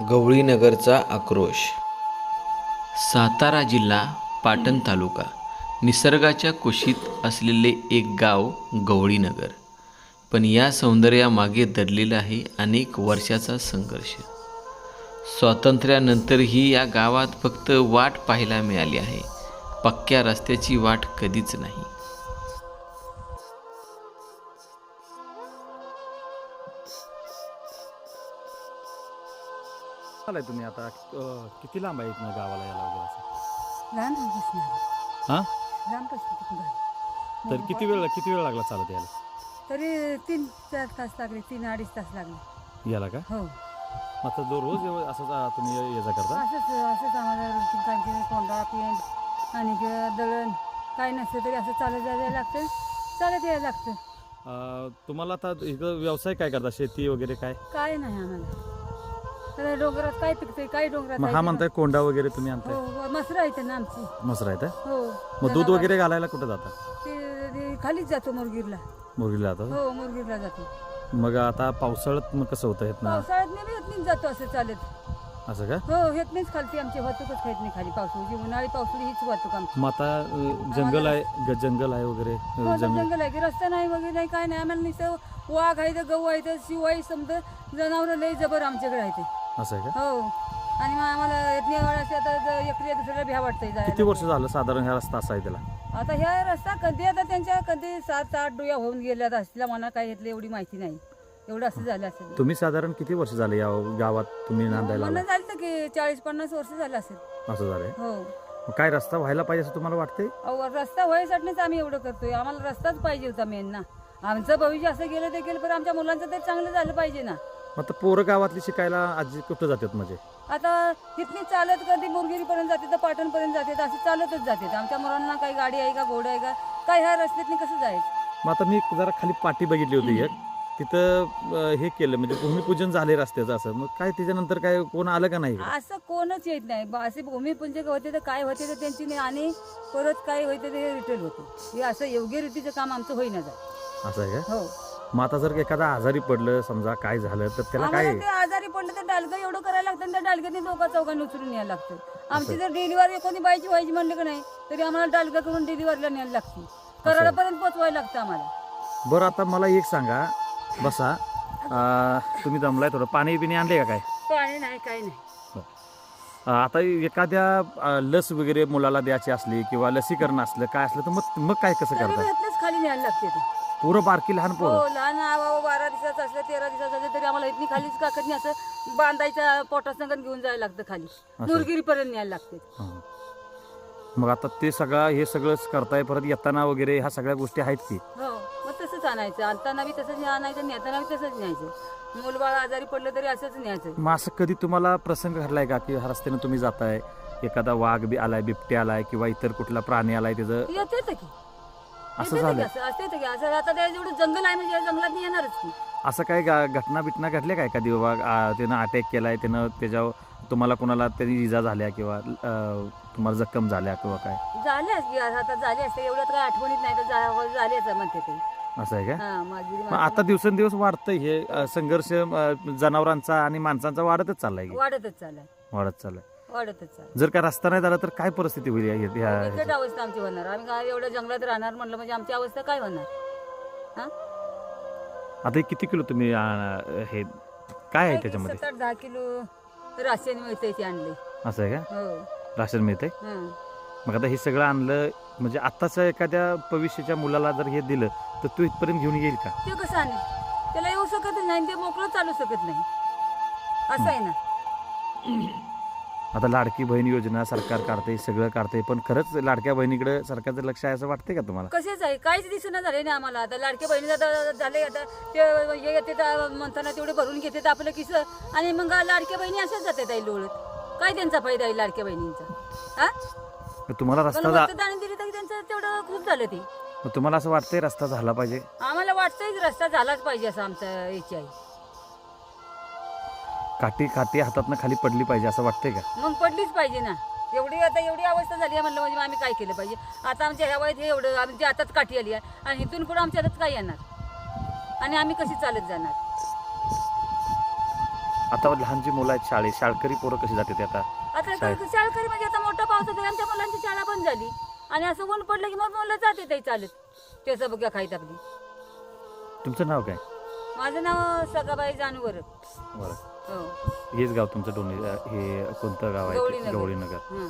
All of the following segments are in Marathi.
गवळीनगरचा आक्रोश. सातारा जिल्हा पाटण तालुका. निसर्गाच्या कुशीत असलेले एक गाव गवळीनगर पण या सौंदर्यामागे दडलेला आहे अनेक वर्षाचा संघर्ष. स्वातंत्र्यानंतरही या गावात फक्त वाट पाहायला मिळाली आहे. पक्क्या रस्त्याची वाट कधीच नाही. आलाय तुम्ही आता? अं, किती लांब आहे इथनं गावाला यायला वगैरे असं? हां? तर किती वेळ किती वेळ लागला चालत यायला? तरी तीन चार तास लागले तीन अडीच तास लागले. याला का? हो. आता जो रोज असंच आ, तुम्ही ये- ये जा करता? असंच असंच आम्हाला रुटीन कांची कोंडा पेंट आणि दळण काय नसतं तरी असं चालत जायला लागतं. चालत यायला लागतं. अं, तुम्हाला आता इथं व्यवसाय काय करता? शेती वगैरे काय? काय नाही आम्हाला. तर डोंगरात काय पिकतंय काय डोंगरात मग आहे हा ते म्हणताय कोंडा वगैरे तुम्ही हो आणताय. हो, मसरं आहे ना आमची. मसरा आहे हो. मग दूध वगैरे घालायला कुठं जाता? ते ते खालीच जातो मुरगीरला. मुरगीला जाता हो मुरगीरला जातो. मग आता पावसाळ्यात मग कसं होतं येत ना पावसाळ्यात जातो असं चालत. असं का? हो येत नाहीच खालती आमची वाहतूकच खायत नाही खाली पावसाळी. उन्हाळी पावसाळी हीच वाहतूक आमची. मग आता अं, जंगल आहे ग- जंगल आहे वगैरे हो अं, जंगल जंगल आहे की रस्ता नाही वगैरे नाही काय नाही. आम्हाला नुसतं वाघ आहे तर गहू आहे तर शिवाई समजा जनावर लई जबर आमच्याकडे आहे ते. असं आहे का? हो. आणि मग आम्हाला एकरी दुसऱ्याला भ्या वाटतंय किती जायला वर्ष झालं साधारण ह्या रस्ता असा आहे त्याला? आता ह्या रस्ता कधी आता त्यांच्या कधी सात आठ डोया होऊन गेल्यात असल्या मला काय घेतलं एवढी माहिती नाही. एवढं असं झालं असेल. तुम्ही साधारण किती वर्ष झाले या गावात तुम्ही नांदायला मला आलाय? झालं की चाळीस पन्नास वर्ष झालं असेल. असं झालंय हो. मग काय रस्ता व्हायला पाहिजे असं तुम्हाला वाटतंय? अहो रस्ता व्हायसाठीच आम्ही एवढं करतोय. आम्हाला रस्ताच पाहिजे होता मेन ना. आमचं भविष्य असं गेलं ते गेलं पण आमच्या मुलांचं तरी चांगलं झालं पाहिजे ना. मग आता पोरं गावातली शिकायला आजी कुठं जातात म्हणजे? आता इथली चालत कधी मुरगिरीपर्यंत जाते तर पाटणपर्यंत जाते अशी चालतच जाते. आमच्या मुलांना काही गाडी आहे का घोडा आहे का काय ह्या रस्त्यातनी कसं जायचं? मग आता मी जरा खाली पाठी बघितली होती एक. तिथं अं, हे केलं म्हणजे भूमिपूजन झाले रस्त्याचं असं. मग काय त्याच्यानंतर काय कोण आलं का नाही? असं कोणच येत नाही. ब- असे भूमिपूजक होते तर काय होते तर त्यांची नाही आणि परत काय होते ते रिटेल होते. हे असं योग्य रीतीचं काम आमचं होईना जात. असं आहे का? हो. मग आता जर एखादा आजारी पडलं समजा काय झालं तर त्याला काय? आम्हाला ते आजारी पडलं तर डालगं एवढं करायला लागतं आणि त्या डालग्याने दोघा चौघांनी उचलून न्यायला लागतं. आमची जर डिलिव्हरी कोणी बाईची व्हायची म्हणलं का नाही तरी आम्हाला डालगं करून डिलिव्हरीला न्यायला लागते कराडापर्यंत पोचवायला लागतं आम्हाला. बरं आता मला एक सांगा. बसा. अं, तुम्ही दमलाय थोडं. पाणी बिणी आणले का काय? पाणी नाही काही नाही. अं, आता एखाद्या अं, लस वगैरे मुलाला द्यायची असली किंवा लसीकरण असलं काय असलं तर मग मग काय कसं इथलंच खाली न्यायला लागते ते. पुरं बारकी लहान पोरं. हो लहान आवा बारा दिवसाचं असलं तेरा दिवसाचं असलं तरी आम्हाला इथनी खालीच काकडनी असं बांधायचं पोटासंगत घेऊन जायला लागतं खाली. मुरगिरीपर्यंत न्यायला लागते. हां. मग आता ते सगळं हे सगळंच करताय परत येताना वगैरे ह्या सगळ्या गोष्टी आहेत की? हो मग तसंच आणायचं. आणताना बी तसंच आणायचं नेताना बी तसंच न्यायचं. मूलबाळ आजारी पडलं तरी असंच न्यायचं. मग असं कधी तुम्हाला प्रसंग घडलाय का? की ह्या रस्त्याने तुम्ही जाताय एखादा वाघ बी आलाय बिबटे आलाय किंवा इतर कुठला प्राणी आलाय त्याचं? येते की. असं असं असते असं आता त्या जेवढं जंगल आहे म्हणजे जंगलात येणारच की. असं काय गा- घटना बिटना घडल्या काय एखादी बाबा? त्यानं अटॅक केलाय त्यानं त्याच्यावर तुम्हाला कोणाला त्यांनी इजा झाल्या किंवा तुम्हाला जखम झाल्या किंवा काय? झाले असते आता झाले असते एवढ्यात काय आठवणीत नाही तर जा- झालेच म्हणते ते. असं आहे का? आता दिवसेंदिवस वाढतंय हे संघर्ष जनावरांचा आणि माणसांचा वाढतच चाललाय वाढतच चाललाय. वाढत चाललाय. वाढतच जर का रस्ता नाही झाला तर काय परिस्थिती होईल या- बिकट? अवस्था आमची होणार. आम्ही काय एवढ्या जंगलात राहणार म्हणलं म्हणजे आमची अवस्था काय होणार? आता हे किती किलो तुम्ही हे काय आहे त्याच्यामध्ये? दहा किलो राशन मिळतंय ते आणले असं आहे का? हो. राशन मिळतंय? हं. मग आता हे सगळं आणलं म्हणजे आत्ताच्या एखाद्या भविष्याच्या मुलाला जर हे दिलं तर तो इथपर्यंत घेऊन येईल का? ते कसं आणेल? त्याला येऊ शकत नाही ते मोकळं चालू शकत नाही. असं आहे ना? आता लाडकी बहीण योजना सरकार काढते सगळं काढते पण खरंच लाडक्या बहिणीकडे सरकारचं लक्ष आहे असं वाटतंय का तुम्हाला? कसेच आहे काहीच दिसून झाले ना आम्हाला. आता लाडक्या बहिणी आता झाले आता ते हे येते तर म्हणताना तेवढे भरून घेते तर आपलं किस? आणि मग लाडक्या बहिणी अशाच जातात आई लोळत. काय त्यांचा फायदा आहे लाडक्या बहिणींचा? हा? तुम्हाला रस्ता जा मतदान दिली तर त्यांचं तेवढं खूप झालं ते. तुम्हाला असं वाटतंय रस्ता झाला पाहिजे? आम्हाला वाटतंय की रस्ता झालाच पाहिजे असं आमचा इच्छा आहे काठी काठी हातातनं खाली पडली पाहिजे असं वाटतंय का? मग पडलीच पाहिजे ना. एवढी आता एवढी अवस्था झाली आहे म्हणलं म्हणजे आम्ही काय केलं पाहिजे? आता आमच्या ह्या वयात हे एवढं आमच्या हातात काठी आली आहे आणि इथून पुढे आमच्या हातात काय येणार? आणि आम्ही कशी चालत जाणार? आता लहान जी मुलं आहेत शाळेत शाळकरी पोरं कशी जाते ते आता? आता शाळेत. शाळकरी म्हणजे आता मोठा पाऊस होतो आमच्या मुलांची शाळा बंद झाली. आणि असं ऊन पडलं की मग मुलं जाते ते चालत. त्याचं बघ्या खाईत आपली तुमचं नाव काय? माझं नाव सगाबाई जानवर. बरं. हेच गाव तुमचं डोंगरी हे कोणतं गाव आहे. गवळीनगर. हं.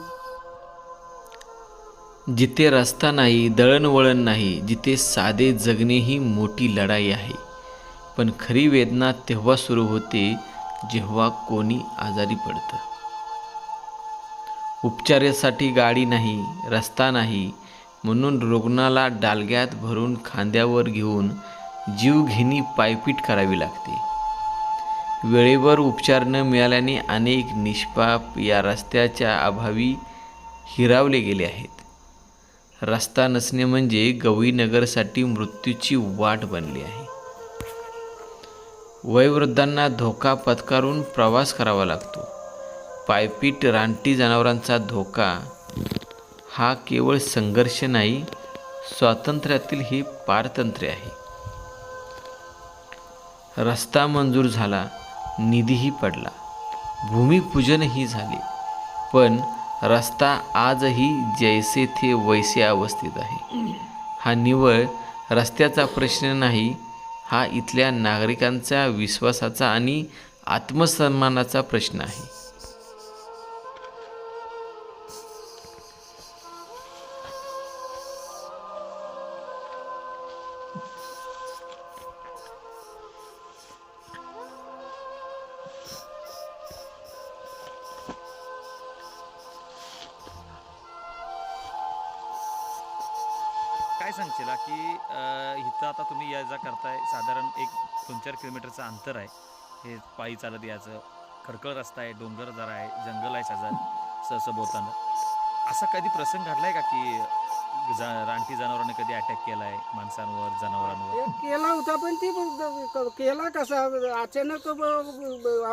जिथे रस्ता नाही दळणवळण नाही जिथे साधे जगणे ही मोठी लढाई आहे. पण खरी वेदना तेव्हा सुरू होते जेव्हा कोणी आजारी पडतं. उपचारासाठी गाडी नाही रस्ता नाही म्हणून रुग्णाला डालग्यात भरून खांद्यावर घेऊन जीवघेणी पायपीट करावी लागते. वेळेवर उपचार न मिळाल्याने अनेक निष्पाप या रस्त्याच्या अभावी हिरावले गेले आहेत. रस्ता नसणे म्हणजे गवईनगरसाठी मृत्यूची वाट बनली आहे. वयोवृद्धांना धोका पत्करून प्रवास करावा लागतो. पायपीट रानटी जनावरांचा धोका हा केवळ संघर्ष नाही स्वातंत्र्यातील हे पारतंत्र्य आहे. रस्ता मंजूर झाला निधीही पडला. भूमिपूजनही झाले. पण रस्ता आजही जैसे थे वैसे अवस्थेत आहे. हा निवळ रस्त्याचा प्रश्न नाही हा इथल्या नागरिकांचा विश्वासाचा आणि आत्मसन्मानाचा प्रश्न आहे. काय की इथं आता तुम्ही या जा करताय साधारण एक दोन चार किलोमीटरचं अंतर आहे. हे पायी चालत यायचं खडकळ रस्ता आहे डोंगर जरा आहे जंगल आहे शेजार सहसं बोलताना असा कधी प्रसंग घडलाय का की जा रानटी जनावरांनी कधी अटॅक केलाय माणसांवर जनावरांवर? केला होता पण ती क- केला कसा? अचानक ब- ब-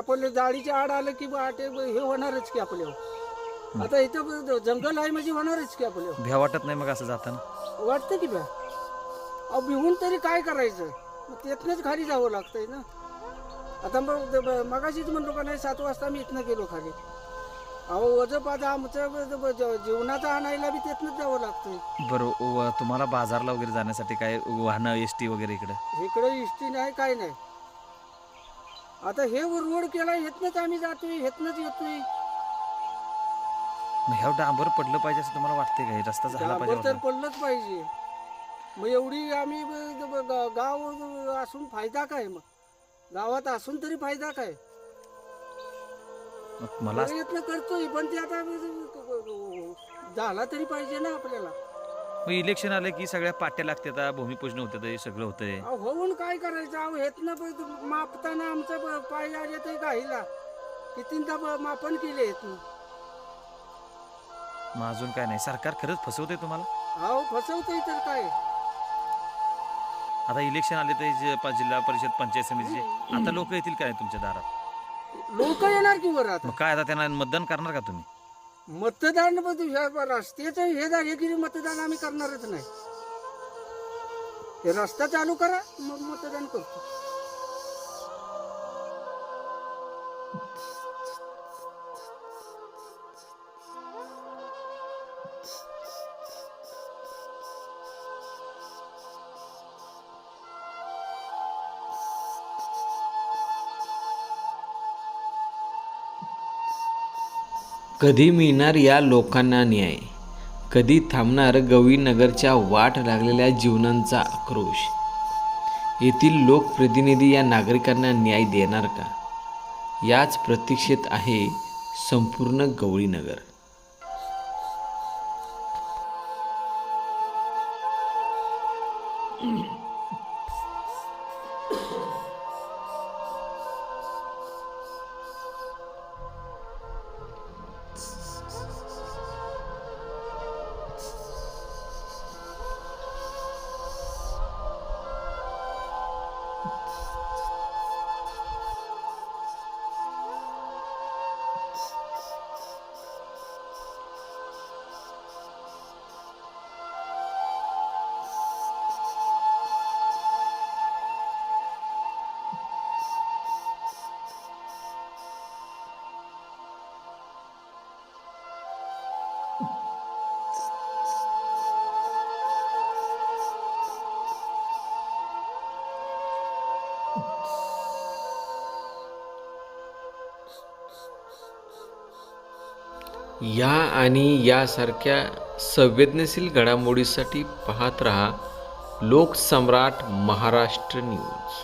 आड आलं की बा हे होणारच की आपल्या आता इथं जंगल आहे म्हणजे होणारच की आपल्यावर भ्या वाटत नाही मग असं जाताना. वाटतं की बा अहो भिवून तरी काय करायचं? मग तिथनंच खाली जावं लागतंय ना. आता मग ब- मगाशीच म्हणलो का नाही सात वाजता मी इथनं गेलो खाली. अहो वजपात आमचं ब- ब- ज- जीवनाचं आणायला बी तिथनंच जावं लागतंय. बरं व- तुम्हाला बाजारला वगैरे जाण्यासाठी काय वाहनं एस टी वगैरे इकडे? इकडे इष्टी नाही काय नाही. आता हे रोड केला हेतनच आम्ही जातोय हेतनच येतोय. मग ह्या डांबर पडलं पाहिजे असं तुम्हाला वाटतंय का? रस्ता झाला डांबर पाहिजे तर? पडलंच पाहिजे. मग एवढी आम्ही ब- ब- ग- गाव असून फायदा काय मग? गावात असून तरी फायदा काय? मग मला प्रयत्न करतोय पण ते आता झाला तरी पाहिजे ना आपल्याला. मग इलेक्शन आलं की सगळ्या पाट्या लागतात भूमिपूजन होतं हे सगळं होतंय. अहो, होऊन काय करायचं? अहो हेतनं ब- मापताना आमचं पाय आले ते गाईला. कितींदा ब- मापन केले हेतनं. मग अजून काय नाही. सरकार खरंच फसवतंय तुम्हाला? अहो फसवतोय तर काय? आता इलेक्शन आले तर जे प- जिल्हा परिषद पंचायत समितीचे आता लोक येतील काय तुमच्या दारात? लोक येणार की वर आता? मग काय आता त्यांना मतदान करणार का तुम्ही? मतदान ह्या रस्त्याचं हे की मतदान आम्ही करणारच नाही. हे रस्ता चालू करा मग मतदान करतो. कधी मिळणार या लोकांना न्याय? कधी थांबणार गवीनगरच्या वाट लागलेल्या जीवनांचा आक्रोश? येथील लोकप्रतिनिधी या नागरिकांना न्याय देणार का? याच प्रतीक्षेत आहे संपूर्ण गवळीनगर या आणि यासारख्या संवेदनशील घडामोडीसाठी पाहत रहा लोकसम्राट महाराष्ट्र न्यूज.